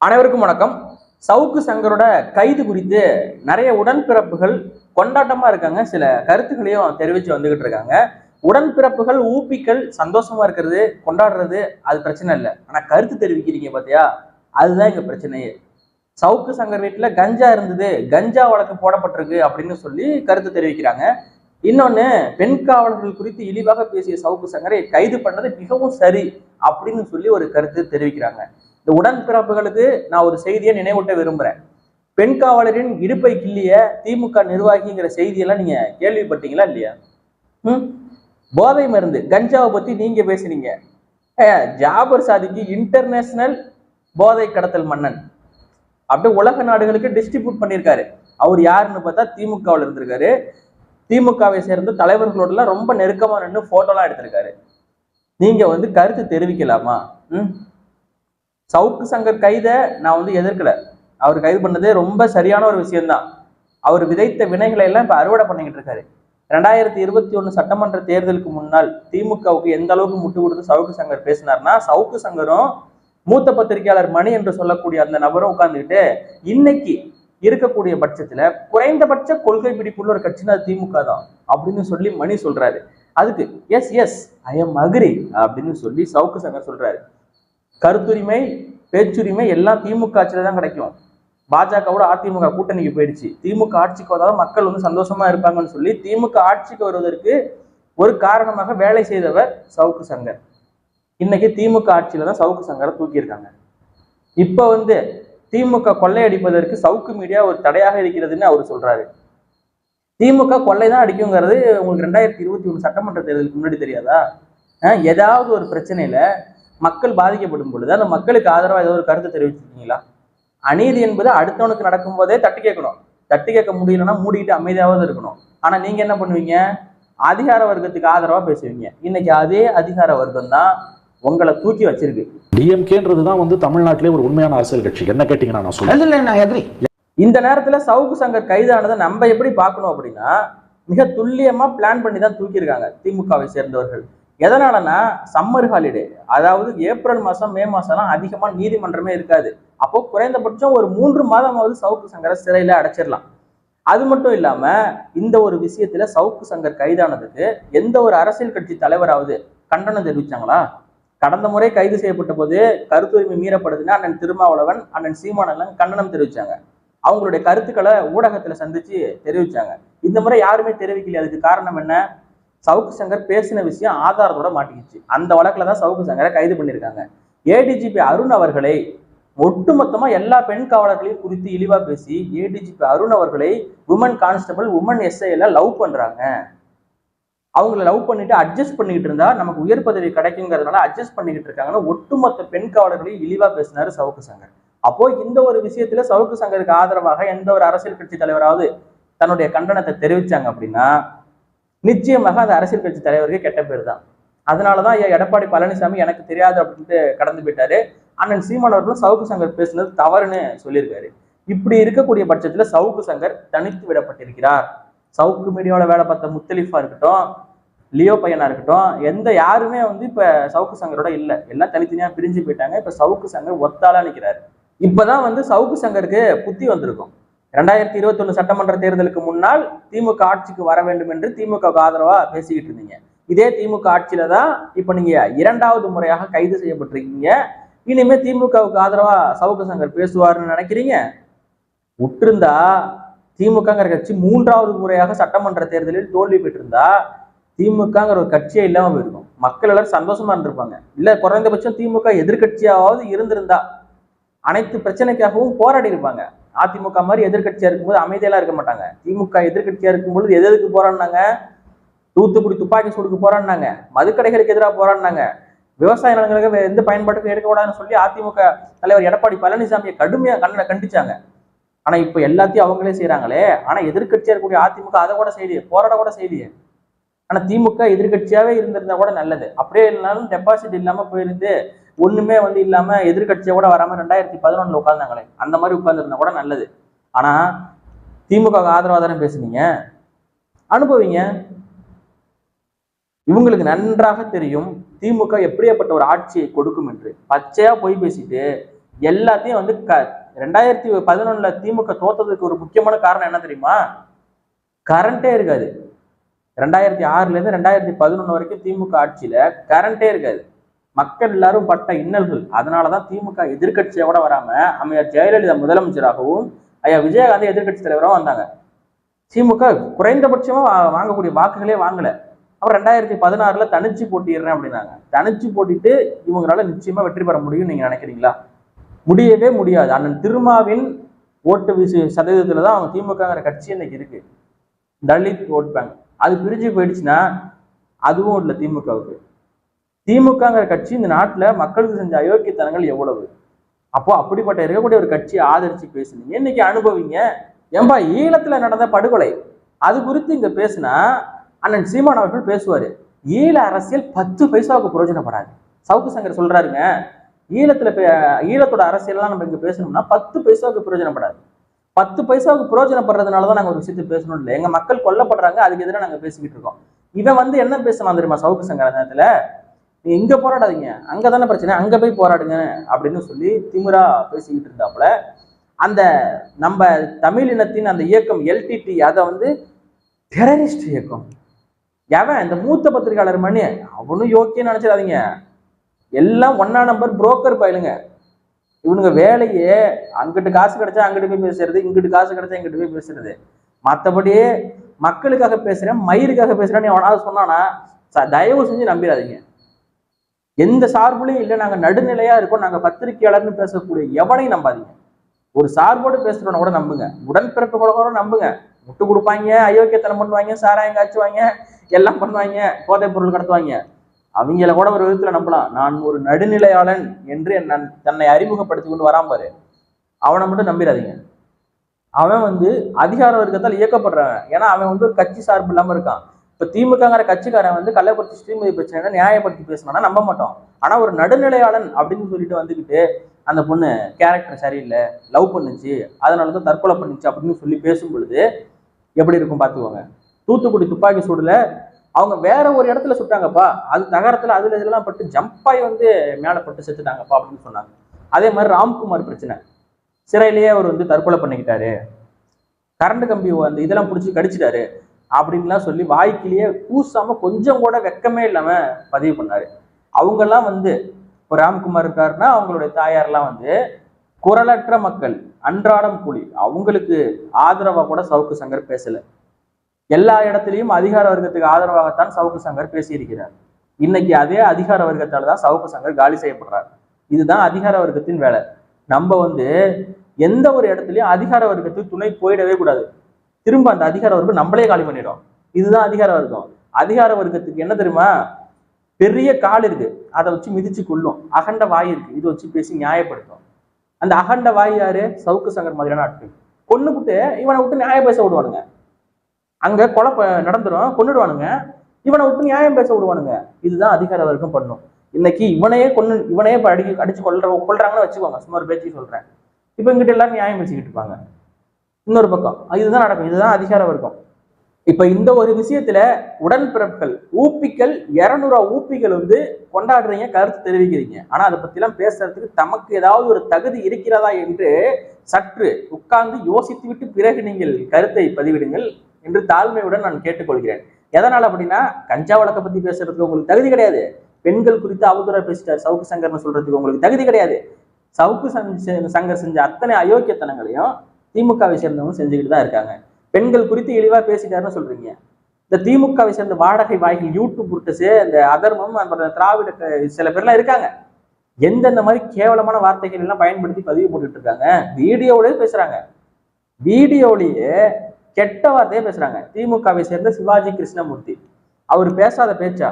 அனைவருக்கும் வணக்கம். சவுக்கு சங்கரோட கைது குறித்து நிறைய உடன்பிறப்புகள் கொண்டாட்டமா இருக்காங்க. சில கருத்துக்களையும் தெரிவிச்சு வந்துகிட்டு இருக்காங்க. உடன்பிறப்புகள் ஊப்பிக்கள் சந்தோஷமா இருக்கிறது கொண்டாடுறது அது பிரச்சனை இல்லை. ஆனா கருத்து தெரிவிக்கிறீங்க பாத்தியா? அதுதான் எங்க பிரச்சனையே. சவுக்கு சங்கர் வீட்டுல கஞ்சா இருந்தது கஞ்சா வழக்கு போடப்பட்டிருக்கு அப்படின்னு சொல்லி கருத்து தெரிவிக்கிறாங்க. இன்னொன்னு பெண் காவலர்கள் குறித்து இழிவாக பேசிய சவுக்கு சங்கரை கைது பண்ணது மிகவும் சரி அப்படின்னு சொல்லி ஒரு கருத்து தெரிவிக்கிறாங்க. இந்த உடன்பிறப்புகளுக்கு நான் ஒரு செய்தியை நினைவூட்ட விரும்புறேன். பெண் காவலரின் இடுப்பை கிள்ளிய திமுக நிர்வாகிங்கிற செய்தியெல்லாம் நீங்க கேள்விப்பட்டீங்களா இல்லையா? ம்? போதை மருந்து கஞ்சாவை பத்தி நீங்க பேசுனீங்க. ஜாபர் சாதிக்கு இன்டர்நேஷனல் போதை கடத்தல் மன்னன். அப்படியே உலக நாடுகளுக்கு டிஸ்ட்ரிபியூட் பண்ணியிருக்காரு. அவர் யாருன்னு பார்த்தா திமுகவில் இருந்திருக்காரு. திமுகவை சேர்ந்த தலைவர்களோடலாம் ரொம்ப நெருக்கமா நின்று போட்டோலாம் எடுத்திருக்காரு. நீங்க வந்து கருத்து தெரிவிக்கலாமா? ம்? சவுக்கு சங்கர் கைதை நான் வந்து எதிர்க்கல. அவர் கைது பண்ணது ரொம்ப சரியான ஒரு விஷயம்தான். அவர் விதைத்த வினைகளை எல்லாம் இப்ப அறுவடை பண்ணிக்கிட்டு இருக்காரு. ரெண்டாயிரத்தி இருபத்தி ஒண்ணு சட்டமன்ற தேர்தலுக்கு முன்னால் திமுகவுக்கு எந்த அளவுக்கு முட்டு கொடுத்து சவுக்கு சங்கர் பேசினார்னா சவுக்கு சங்கரும் மூத்த பத்திரிகையாளர் மணி என்று சொல்லக்கூடிய அந்த நபரும் உட்கார்ந்துக்கிட்டு இன்னைக்கு இருக்கக்கூடிய பட்சத்துல குறைந்தபட்ச கொள்கை பிடிப்புள்ள ஒரு கட்சினா திமுக தான் அப்படின்னு சொல்லி மணி சொல்றாரு. அதுக்கு S S I M agri அப்படின்னு சொல்லி சவுக்கு சங்கர் சொல்றாரு. கருத்துரிமை பேச்சுரிமை எல்லாம் திமுக ஆட்சியில தான் கிடைக்கும். பாஜகவோட அதிமுக கூட்டணிக்கு போயிடுச்சு. திமுக ஆட்சிக்கு வந்தாலும் மக்கள் வந்து சந்தோஷமா இருப்பாங்கன்னு சொல்லி திமுக ஆட்சிக்கு வருவதற்கு ஒரு காரணமாக வேலை செய்தவர் சவுக்கு சங்கர். இன்னைக்கு திமுக ஆட்சியில தான் சவுக்கு சங்கரை தூக்கியிருக்காங்க. இப்ப வந்து திமுக கொள்ளையடிப்பதற்கு சவுக்கு மீடியா ஒரு தடையாக இருக்கிறதுன்னு அவர் சொல்றாரு. திமுக கொள்ளை தான் அடிக்குங்கிறது உங்களுக்கு ரெண்டாயிரத்தி இருபத்தி ஒன்று சட்டமன்ற தேர்தலுக்கு முன்னாடி தெரியாதா? ஏதாவது ஒரு பிரச்சனையில மக்கள் பாதிக்கப்படும் பொழுது அந்த மக்களுக்கு ஆதரவா ஏதோ ஒரு கருத்து தெரிவிச்சிருக்கீங்களா? அநீதி என்பது அடுத்தவனுக்கு நடக்கும் போதே தட்டி கேட்கணும். தட்டி கேட்க முடியலன்னா மூடிட்டு அமைதியாவது இருக்கணும். ஆனா நீங்க என்ன பண்ணுவீங்க? அதிகார வர்க்கத்துக்கு ஆதரவா பேசுவீங்க. இன்னைக்கு அதே அதிகார வர்க்கம் தான் உங்களை தூக்கி வச்சிருக்கு. டிஎம்கேன்றது தான் வந்து தமிழ்நாட்டிலே ஒரு உண்மையான அரசியல் கட்சி. என்ன கேட்டீங்கன்னா நான் சொல்றேன். இல்ல நான் எதிரி இந்த நேரத்துல சவுக்கு சங்கர் கைதானதை நம்ம எப்படி பார்க்கணும் அப்படின்னா மிக துல்லியமா பிளான் பண்ணி தான் தூக்கியிருக்காங்க. திமுகவை சேர்ந்தவர்கள். எதனாலனா சம்மர் ஹாலிடே அதாவது ஏப்ரல் மாதம் மே மாதம்லாம் அதிகமாக நீதிமன்றமே இருக்காது. அப்போ குறைந்தபட்சம் ஒரு மூன்று மாதமாவது சவுக்கு சங்கரை சிறையில அடைச்சிடலாம் அது மட்டும் இல்லாம இந்த ஒரு விஷயத்துல சவுக்கு சங்கர் கைதானதுக்கு எந்த ஒரு அரசியல் கட்சி தலைவராவது கண்டனம் தெரிவிச்சாங்களா? கடந்த முறை கைது செய்யப்பட்ட போது கருத்துரிமை மீறப்படுதுன்னா அண்ணன் திருமாவளவன் அண்ணன் சீமானெல்லாம் கண்டனம் தெரிவிச்சாங்க. அவங்களுடைய கருத்துக்களை ஊடகத்துல சந்திச்சு தெரிவிச்சாங்க. இந்த முறை யாருமே தெரிவிக்கல அதுக்கு காரணம் என்ன? சவுக்கு சங்கர் பேசின விஷயம் ஆதாரத்தோட மாட்டிக்கிச்சு. அந்த வழக்குல தான் சவுக்கு சங்கரை கைது பண்ணியிருக்காங்க ஏடிஜிபி அருண் அவர்களை ஒட்டுமொத்தமா எல்லா பெண் காவலர்களையும் குறித்து இழிவா பேசி ஏடிஜிபி அருண் அவர்களை உமன் கான்ஸ்டபிள் உமன் எஸ்ஐல லவ் பண்றாங்க. அவங்கள லவ் பண்ணிட்டு அட்ஜஸ்ட் பண்ணிக்கிட்டு இருந்தா நமக்கு உயர் பதவி கிடைக்குங்கிறதுனால அட்ஜஸ்ட் பண்ணிக்கிட்டு இருக்காங்கன்னு ஒட்டுமொத்த பெண் காவலர்களையும் இழிவா பேசினாரு சவுக்கு சங்கர். அப்போ இந்த ஒரு விஷயத்துல சவுக்கு சங்கருக்கு ஆதரவாக எந்த ஒரு அரசியல் கட்சி தலைவராவது தன்னுடைய கண்டனத்தை தெரிவிச்சாங்க அப்படின்னா நிச்சயமாக அந்த அரசியல் கட்சி தலைவருக்கு கெட்ட பேர் தான் அதனால தான் எடப்பாடி பழனிசாமி எனக்கு தெரியாது அப்படின்ட்டு கடந்து போயிட்டாரு. அண்ணன் சீமான் அவர்களும் சவுக்கு சங்கர் பேசுனது தவறுன்னு சொல்லியிருக்காரு. இப்படி இருக்கக்கூடிய பட்சத்தில் சவுக்கு சங்கர் தனித்து விடப்பட்டிருக்கிறார். சவுக்கு மீடியாவில் வேலை பார்த்த முத்தலிஃபா இருக்கட்டும் லியோ பையனா இருக்கட்டும் எந்த யாருமே வந்து இப்ப சவுக்கு சங்கரோட இல்ல. எல்லாம் தனித்தனியா பிரிஞ்சு போயிட்டாங்க. இப்ப சவுக்கு சங்கர் ஒத்தாளா நிக்கிறாரு. இப்பதான் வந்து சவுக்கு சங்கருக்கு புத்தி வந்திருக்கும். ரெண்டாயிரத்தி இருபத்தொன்னு சட்டமன்ற தேர்தலுக்கு முன்னால் திமுக ஆட்சிக்கு வர வேண்டும் என்று திமுகவுக்கு ஆதரவா பேசிக்கிட்டு இருந்தீங்க. இதே திமுக ஆட்சியில தான் இப்ப நீங்க இரண்டாவது முறையாக கைது செய்யப்பட்டிருக்கீங்க. இனிமே திமுகவுக்கு ஆதரவா சவுக்கு சங்கர் பேசுவார்னு நினைக்கிறீங்க? விட்டிருந்தா திமுகங்கிற கட்சி மூன்றாவது முறையாக சட்டமன்ற தேர்தலில் தோல்வி பெற்றிருந்தா திமுகங்கிற ஒரு கட்சியே இல்லாம போயிருக்கும். மக்கள் எல்லாரும் சந்தோஷமா இருந்திருப்பாங்க. இல்ல குறைந்தபட்சம் திமுக எதிர்க்கட்சியாவது இருந்திருந்தா அனைத்து பிரச்சனைக்காகவும் போராடி இருப்பாங்க. அதிமுக மாதிரி எதிர்க்கட்சியா இருக்கும்போது அமைதியெல்லாம் இருக்க மாட்டாங்க. திமுக எதிர்க்கட்சியா இருக்கும்பொழுது எது எதுக்கு போராடினாங்க? தூத்துக்குடி துப்பாக்கி சூடுக்கு போராடினாங்க. மதுக்கடைகளுக்கு எதிராக போராடினாங்க. விவசாய நிலங்களுக்கு எந்த பயன்பாட்டுக்கும் எடுக்கக்கூடாதுன்னு சொல்லி அதிமுக தலைவர் எடப்பாடி பழனிசாமியை கடுமையா கண்ணனை கண்டிச்சாங்க. ஆனா இப்ப எல்லாத்தையும் அவங்களே செய்கிறாங்களே ஆனா எதிர்க்கட்சியா இருக்கக்கூடிய அதிமுக அதை கூட செய்தியே போராட கூட செய்தியே ஆனா திமுக எதிர்க்கட்சியாவே இருந்திருந்தா கூட நல்லது. அப்படியே இல்லைனாலும் டெபாசிட் இல்லாம போயிருந்து ஒண்ணுமே வந்து இல்லாம எதிர்கட்சியை கூட வராம ரெண்டாயிரத்தி பதினொன்னுல உட்கார்ந்தாங்களே. அந்த மாதிரி உட்கார்ந்துருந்தா கூட நல்லது. ஆனா திமுக ஆதரவாதாரம் பேசுனீங்க? அனுபவிங்க. இவங்களுக்கு நன்றாக தெரியும் திமுக எப்படியாப்பட்ட ஒரு ஆட்சியை கொடுக்கும் என்று. பச்சையா போய் பேசிட்டு எல்லாத்தையும் வந்து க ரெண்டாயிரத்தி பதினொன்னுல திமுக தோத்ததுக்கு ஒரு முக்கியமான காரணம் என்ன தெரியுமா? கரண்டே இருக்காது. ரெண்டாயிரத்தி ஆறுல இருந்து ரெண்டாயிரத்தி பதினொன்று வரைக்கும் திமுக ஆட்சியில கரண்டே இருக்காது. மக்கள் எல்லாரும் பட்ட இன்னல்கள். அதனாலதான் திமுக எதிர்க்கட்சியோட வராம அமையார் ஜெயலலிதா முதலமைச்சராகவும் ஐயா விஜயகாந்த் எதிர்கட்சி தலைவராகவும் வந்தாங்க. திமுக குறைந்தபட்சமா வா- வாங்கக்கூடிய வாக்குகளே வாங்கல. அப்புறம் ரெண்டாயிரத்தி பதினாறுல தனிச்சு போட்டிடுறேன் அப்படின்னாங்க. தனிச்சு போட்டிட்டு இவங்களால நிச்சயமா வெற்றி பெற முடியும்னு நீங்க நினைக்கிறீங்களா? முடியவே முடியாது. அண்ணன் திருமாவின் ஓட்டு வீசு சதவீதத்துல தான் அவங்க திமுகங்கிற கட்சி இன்னைக்கு இருக்கு. Dalit vote bank. அது பிரிஞ்சு போயிடுச்சுன்னா அதுவும் இல்லை திமுகவுக்கு. திமுகங்கிற கட்சி இந்த நாட்டில் மக்களுக்கு செஞ்ச அயோக்கியத்தனங்கள் எவ்வளவு? அப்போ அப்படிப்பட்ட இருக்கக்கூடிய ஒரு கட்சியை ஆதரிச்சு பேசுனீங்க. இன்னைக்கு அனுபவிங்க? ஏன்பா ஈழத்துல நடந்த படுகொலை. அது குறித்து இங்க பேசினா அண்ணன் சீமான் அவர்கள் பேசுவாரு. ஈழ அரசியல் பத்து பைசாவுக்கு பிரயோஜனப்படாது. சவுக்கு சங்கர் சொல்றாருங்க ஈழத்துல பே- ஈழத்தோட அரசியல்லாம் நம்ம இங்க பேசணும்னா பத்து பைசாவுக்கு பிரயோஜனப்படாது. பத்து பைசாவுக்கு பிரயோஜனப்படுறதுனால தான் நாங்க ஒரு விஷயத்தை பேசணும் இல்லை. எங்க மக்கள் கொல்லப்படுறாங்க அதுக்கு எதிராக நாங்க பேசிக்கிட்டு இருக்கோம். இவன் வந்து என்ன பேசலாம் தெரியுமா சவுக்கு சங்கர் நேரத்துல? நீ இங்க போராடாதீங்க. அங்க தானே பிரச்சனை. அங்க போய் போராடுங்க அப்படின்னு சொல்லி திமிரா பேசிக்கிட்டு இருந்தாப்புல அந்த நம்ம தமிழ் இனத்தின் அந்த இயக்கம் எல்டிடி அதை வந்து டெரரிஸ்ட் இயக்கம். எவன்? இந்த மூத்த பத்திரிகையாளர் மணி. அவனும் யோக்கியம் நினைச்சிடாதீங்க. எல்லாம் ஒன்னா நம்பர் புரோக்கர் பயிலுங்க இவனுங்க வேலையே அங்கிட்டு காசு கிடைச்சா அங்கிட்டு போய் பேசுறது இங்கிட்டு காசு கிடைச்சா இங்கிட்டு போய் பேசுறது. மற்றபடி மக்களுக்காக பேசுறேன் மயிருக்காக பேசுறேன்னு எவனாவது சொன்னானா ச- தயவு செஞ்சு நம்பிடாதீங்க. எந்த சார்புலையும் இல்லை நாங்கள் நடுநிலையா இருக்கோம் நாங்கள் பத்திரிகையாளர்னு பேசக்கூடிய எவனையும் நம்பாதீங்க. ஒரு சார்போடு பேசுறவன கூட நம்புங்க. உடன்பிறப்பு கூட கூட நம்புங்க. முட்டு கொடுப்பாங்க அயோக்கியத்தனம் பண்ணுவாங்க சாராயம் காய்ச்சுவாங்க எல்லாம் பண்ணுவாங்க போதைப் பொருள் கடத்துவாங்க. அவங்கள கூட ஒரு விதத்துல நம்பலாம். நான் ஒரு நடுநிலையாளன் என்று நான் தன்னை அறிமுகப்படுத்தி கொண்டு வராம பாரு. அவனை மட்டும் நம்பிடாதீங்க. அவன் வந்து அதிகார வர்க்கத்தால் இயக்கப்படுறவன். ஏன்னா அவன் வந்து ஒரு கட்சி சார்பு இல்லாம இருக்கான். இப்போ திமுகங்கிற கட்சிக்காரன் வந்து கள்ளக்குறிச்சி ஸ்ரீமதி பிரச்சனை நியாயப்படுத்தி பேசினானா நம்ப மாட்டோம். ஆனால் ஒரு நடுநிலையாளன் அப்படின்னு சொல்லிட்டு வந்துக்கிட்டு அந்த பொண்ணு கேரக்டர் சரியில்லை லவ் பண்ணுச்சு அதனால தான் தற்கொலை பண்ணுச்சு அப்படின்னு சொல்லி பேசும் பொழுது எப்படி இருக்கும் பார்த்துக்கோங்க. தூத்துக்குடி துப்பாக்கி சூடில் அவங்க வேற ஒரு இடத்துல சுட்டாங்கப்பா. அது நகரத்தில் அதுல இதெல்லாம் பட்டு ஜம்பாய் வந்து மேலே பட்டு செத்துட்டாங்கப்பா அப்படின்னு சொன்னாங்க. அதே மாதிரி ராம்குமார் பிரச்சனை. சிறையிலேயே அவர் வந்து தற்கொலை பண்ணிக்கிட்டாரு. கரண்ட் கம்பி அந்த இதெல்லாம் பிடிச்சி கடிச்சிட்டாரு. அப்படின்லாம் சொல்லி வாய்க்கிலேயே கூசாம கொஞ்சம் கூட வெக்கமே இல்லாம பதிவு பண்ணாரு. அவங்கெல்லாம் வந்து இப்போ ராம்குமார் இருக்காருன்னா அவங்களுடைய தாயார்லாம் வந்து குரலற்ற மக்கள் அன்றாடம் கூலி அவங்களுக்கு ஆதரவா கூட சவுக்கு சங்கர் பேசல. எல்லா இடத்துலையும் அதிகார வர்க்கத்துக்கு ஆதரவாகத்தான் சவுக்கு சங்கர் பேசியிருக்கிறார். இன்னைக்கு அதே அதிகார வர்க்கத்தால தான் சவுக்கு சங்கர் காலி செய்யப்படுறார். இதுதான் அதிகார வர்க்கத்தின் வேலை. நம்ம வந்து எந்த ஒரு இடத்துலயும் அதிகார வர்க்கத்துக்கு துணை போயிடவே கூடாது. திரும்ப அந்த அதிகார வர்க்கம் நம்மளே காலி பண்ணிடும். இதுதான் அதிகார வர்க்கம். அதிகார வர்க்கத்துக்கு என்ன தெரியுமா? பெரிய கால் இருக்கு. அதை வச்சு மிதிச்சு கொள்ளும் அகண்ட வாய் இருக்கு. இதை வச்சு பேசி நியாயப்படுத்தும். அந்த அகண்ட வாய் யாரு? சவுக்கு சங்கர் மாதிரியான ஆட்கள். கொன்னு விட்டு இவனை விட்டு நியாயம் பேச விடுவானுங்க. அங்க கொலை நடந்துடும் நடந்துரும். கொன்னுடுவானுங்க. இவனை விட்டு நியாயம் பேச விடுவானுங்க. இதுதான் அதிகார வர்க்கம் பண்ணும். இன்னைக்கு இவனையே கொன்னு இவனையே அடி அடிச்சு கொள்ற கொள்றாங்கன்னு வச்சுக்கோங்க. சும்மா ஒரு பேச்சு சொல்றேன். இப்ப இங்கிட்ட எல்லாரும் நியாயம் பேசிக்கிட்டு இருப்பாங்க. இன்னொரு பக்கம். இதுதான் நடக்கும். இதுதான் அதிகார வர்க்கம். இப்ப இந்த ஒரு விஷயத்துல உடன்பிறப்புகள் ஊப்பிகள் இருநூறு ஊப்பிகள் வந்து கொண்டாடுறீங்க கருத்து தெரிவிக்கிறீங்க. ஆனா அதை பத்தி எல்லாம் பேசுறதுக்கு தமக்கு ஏதாவது ஒரு தகுதி இருக்கிறதா என்று சற்று உட்கார்ந்து யோசித்து விட்டு பிறகு நீங்கள் கருத்தை பதிவிடுங்கள் என்று தாழ்மையுடன் நான் கேட்டுக்கொள்கிறேன். எதனால் அப்படின்னா கஞ்சா வழக்கை பத்தி பேசுறதுக்கு உங்களுக்கு தகுதி கிடையாது. பெண்கள் குறித்து அவதூறா பேசிட்டார் சவுக்கு சங்கர்னு சொல்றதுக்கு உங்களுக்கு தகுதி கிடையாது. சவுக்கு சங்கர் செஞ்ச அத்தனை அயோக்கியத்தனங்களையும் திமுகவை சேர்ந்தவங்க செஞ்சுக்கிட்டு தான் இருக்காங்க. பெண்கள் குறித்து இழிவா பேசிட்டாருன்னு சொல்றீங்க. இந்த திமுகவை சேர்ந்த வாடகை வாய்கள் யூடியூப் புருட்டஸு இந்த அதர்மம் அப்புறம் திராவிட சில பேர்லாம் இருக்காங்க. எந்தெந்த மாதிரி கேவலமான வார்த்தைகள் எல்லாம் பயன்படுத்தி பதிவு போட்டுட்டு இருக்காங்க? வீடியோவிலேயே பேசுறாங்க. வீடியோவிலேயே கெட்ட வார்த்தையே பேசுறாங்க. திமுகவை சேர்ந்த சிவாஜி கிருஷ்ணமூர்த்தி. அவர் பேசாத பேச்சா?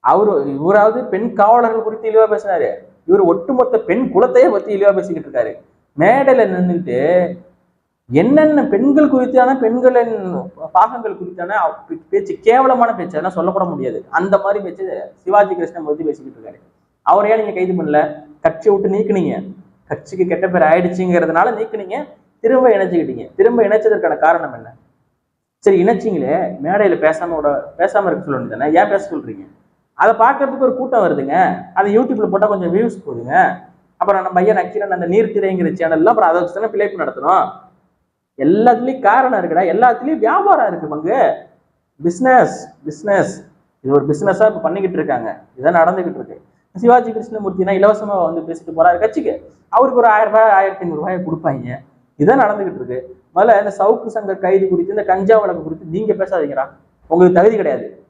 அவரு இவராவது பெண் காவலர்கள் குறித்து இழிவா பேசினாரு. இவர் ஒட்டுமொத்த பெண் குலத்தையே பத்தி இழிவா பேசிக்கிட்டு இருக்காரு. மேடையில் நின்றுட்டு என்னென்ன பெண்கள் குறித்தான பெண்களின் பாகங்கள் குறித்தான பேச்சு கேவலமான பேச்சு அதெல்லாம் சொல்லப்பட முடியாது. அந்த மாதிரி பேச்சு சிவாஜி கிருஷ்ணமூர்த்தி பேசிக்கிட்டு இருக்காரு. அவர் ஏன் நீங்க கைது பண்ணல? கட்சியை விட்டு நீக்குனீங்க. கட்சிக்கு கெட்ட பேர் ஆயிடுச்சுங்கிறதுனால நீக்குனீங்க. திரும்ப இணைச்சுக்கிட்டீங்க. திரும்ப இணைச்சதற்கான காரணம் என்ன? சரி இணைச்சிங்களே. மேடையில பேசாம விட பேசாம இருக்க சொல்லணும் தானே ஏன் பேச சொல்றீங்க? அதை பார்க்கறதுக்கு ஒரு கூட்டம் வருதுங்க. அதை யூடியூப்ல போட்டா கொஞ்சம் வியூஸ் போகுதுங்க. அப்புறம் நம்ம ஐயன் நக்கீரன் அந்த நீர்த்திரைங்கிற சேனல்லாம் அப்புறம் அதை வச்சு தானே பிழைப்பு நடத்தணும்? எல்லாத்துலயும் காரணம் இருக்குடா. எல்லாத்துலயும் வியாபாரம் இருக்கு பங்கு பிஸ்னஸ் பிஸ்னஸ் இது ஒரு பிஸ்னஸா இப்ப பண்ணிக்கிட்டு இருக்காங்க. இதான் நடந்துகிட்டு இருக்கு. சிவாஜி கிருஷ்ணமூர்த்தினா இலவசமா வந்து பேசிட்டு போறாரு கட்சிக்கு. அவருக்கு ஒரு ஆயிரம் ரூபாய் ஆயிரத்தி ஐநூறு ரூபாய் கொடுப்பாங்க. இதான் நடந்துகிட்டு இருக்கு. முதல்ல இந்த சவுக்கு சங்கர் கைது குறித்து இந்த கஞ்சா வழக்கு குறித்து நீங்க பேசாதீங்கடா. உங்களுக்கு தகுதி கிடையாது.